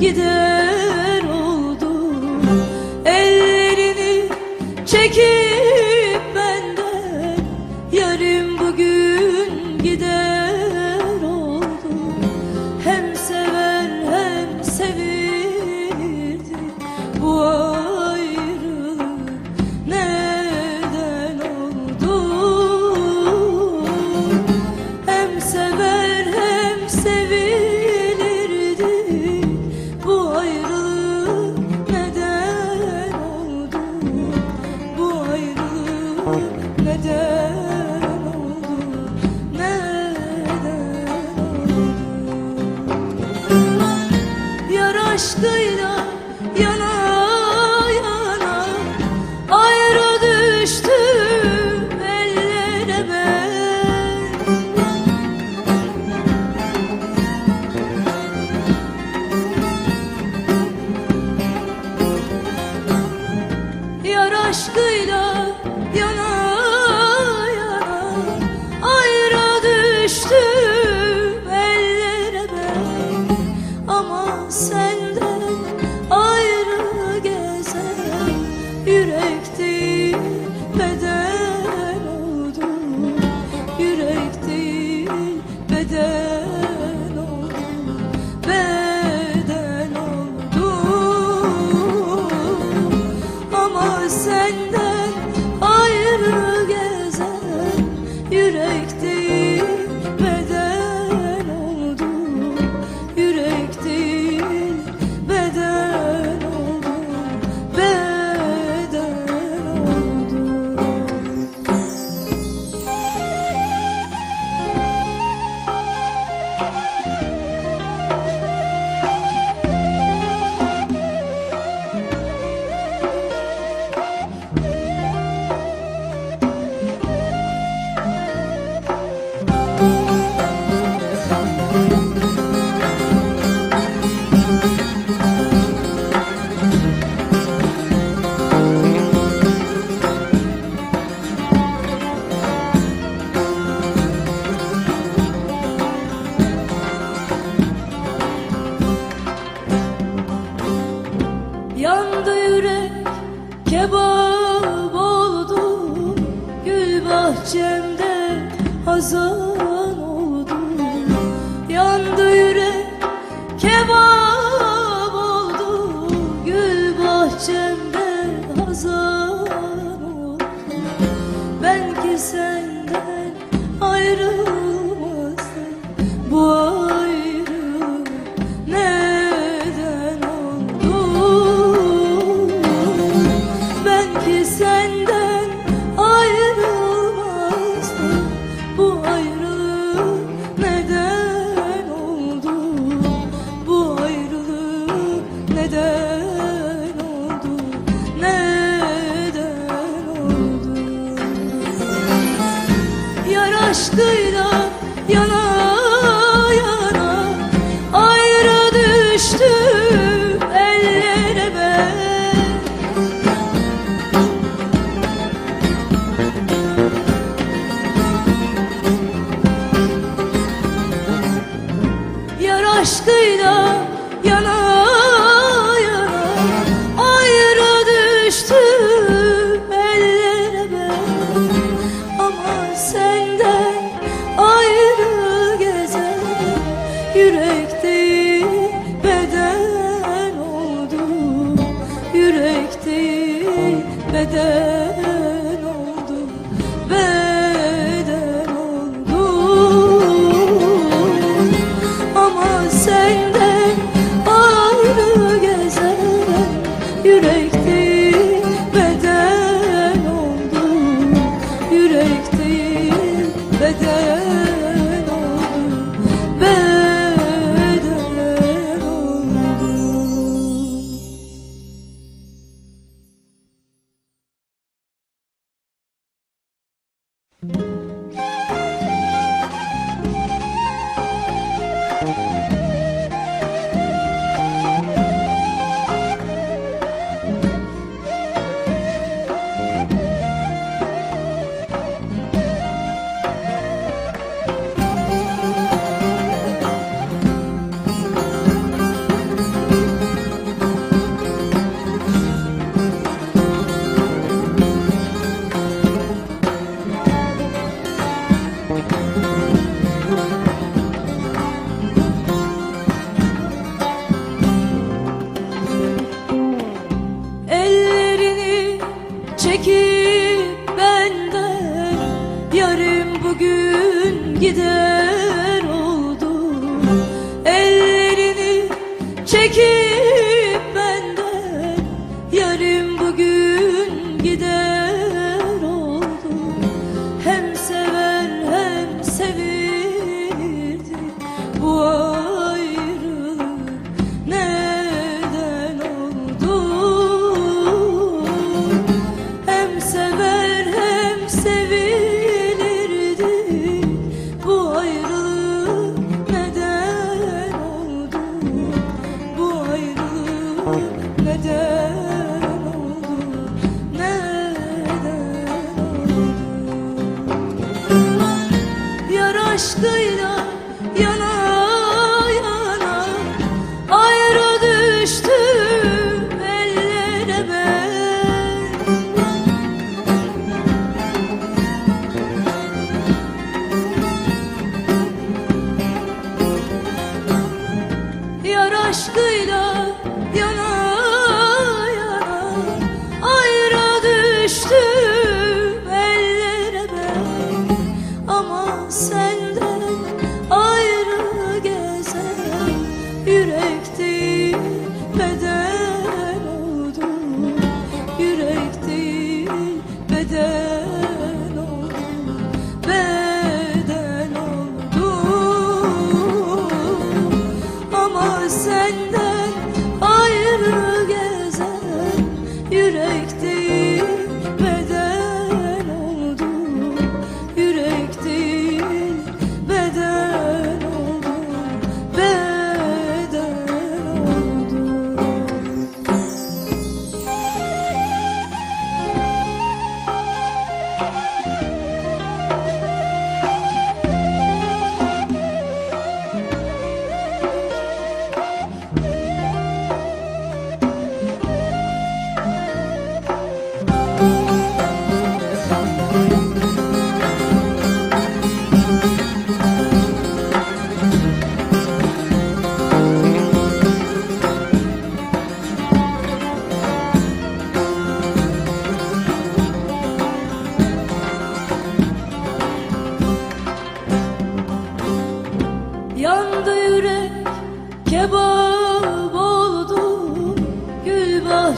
gider. கலந்த bahçemde hazan aşkıyla yana yana ayrı düştüm ellere ben. Yar aşkıyla Yürek beden oldu. Yürek beden oldu. Beden oldu. Ama senden ayrı gezen Yürek çekip benden Yarın bugün gider senden ayrı gezen yürekti beden oldu yürekti beden oldu beden oldu ama senden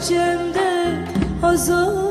bahçemde hazan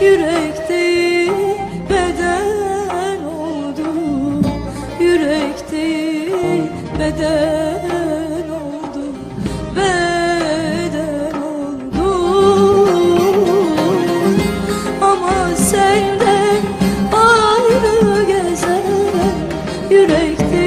Yürekte beden oldu. Yürekte beden oldu. Beden oldu. Ama senden ayrı gezen Yürekte